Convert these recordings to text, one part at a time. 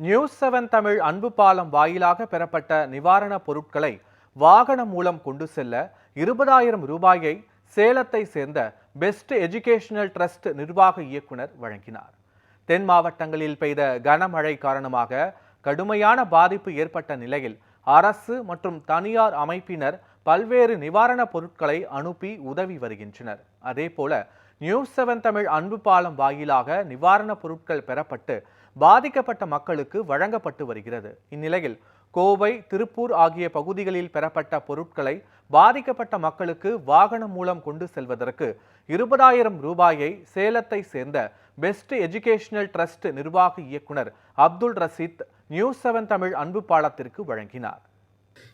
News seven Tamil அன்பு பாலம் வாயிலாக பெறப்பட்ட நிவாரணப் பொருட்களை வாகனம் மூலம் கொண்டு செல்ல இருபதாயிரம் ரூபாயை சேலத்தை சேர்ந்த பெஸ்ட் எஜுகேஷனல் ட்ரஸ்ட் நிர்வாக இயக்குனர் வழங்கினார். தென் மாவட்டங்களில் பெய்த கனமழை காரணமாக கடுமையான பாதிப்பு ஏற்பட்ட நிலையில் அரசு மற்றும் தனியார் அமைப்பினர் பல்வேறு நிவாரணப் பொருட்களை அனுப்பி உதவி வருகின்றனர். அதேபோல நியூஸ் செவன் தமிழ் அன்பு பாலம் வாயிலாக நிவாரணப் பொருட்கள் பெறப்பட்டு பாதிக்கப்பட்ட மக்களுக்கு வழங்கப்பட்டு வருகிறது. இந்நிலையில் கோவை திருப்பூர் ஆகிய பகுதிகளில் பெறப்பட்ட பொருட்களை பாதிக்கப்பட்ட மக்களுக்கு வாகனம் மூலம் கொண்டு செல்வதற்கு இருபதாயிரம் ரூபாயை சேலத்தை சேர்ந்த பெஸ்ட் எஜுகேஷனல் ட்ரஸ்ட் நிர்வாக இயக்குனர் அப்துல் ரசீத் நியூஸ் செவன் தமிழ் அன்பு பாலத்திற்கு வழங்கினார்.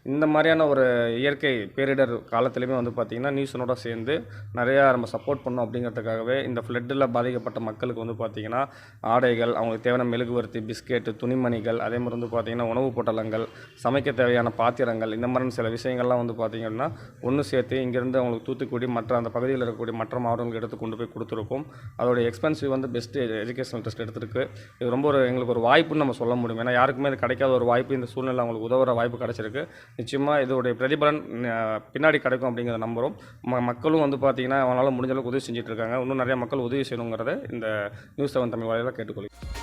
இந்த மாதிரியான ஒரு இயற்கை பேரிடர் காலத்துலேயுமே வந்து பார்த்திங்கன்னா நியூஸனோட சேர்ந்து நிறையா நம்ம சப்போர்ட் பண்ணோம் அப்படிங்கிறதுக்காகவே இந்த ஃப்ளட்டில் பாதிக்கப்பட்ட மக்களுக்கு வந்து பார்த்திங்கன்னா ஆடைகள் அவங்களுக்கு தேவையான மெழுகுவர்த்தி பிஸ்கெட்டு துணிமணிகள் அதே மாதிரி வந்து பார்த்திங்கன்னா உணவுப் பொட்டலங்கள் சமைக்க தேவையான பாத்திரங்கள் இந்த மாதிரியான சில விஷயங்கள்லாம் வந்து பார்த்திங்கன்னா ஒன்று சேர்த்து இங்கேருந்து அவங்களுக்கு தூத்துக்குடி மற்ற அந்த பகுதியில் இருக்கக்கூடிய மற்ற மாவட்டங்களுக்கு எடுத்து கொண்டு போய் கொடுத்துருக்கோம். அதோடைய எக்ஸ்பென்சிவ் வந்து பெஸ்ட் எஜுகேஷனல் டெஸ்ட் எடுத்துருக்கு. இது ரொம்ப ஒரு எங்களுக்கு ஒரு வாய்ப்புன்னு நம்ம சொல்ல முடியும். ஏன்னா யாருக்குமே இது கிடைக்காத ஒரு வாய்ப்பு. இந்த சூழ்நிலை அவங்களுக்கு உதவுற வாய்ப்பு கிடச்சிருக்கு. நிச்சயமாக இதோடைய பிரதிபலன் பின்னாடி கிடைக்கும் அப்படிங்கிறத நம்புகிறோம் ம மக்களும் வந்து பார்த்திங்கன்னா அவனால் முடிஞ்ச அளவுக்கு உதவி செஞ்சுட்டு இருக்காங்க. இன்னும் நிறைய மக்கள் உதவி செய்யணுங்கிறத இந்த நியூஸ் செவன் தமிழ் வாயிலாக கேட்டுக்கொள்கிறேன்.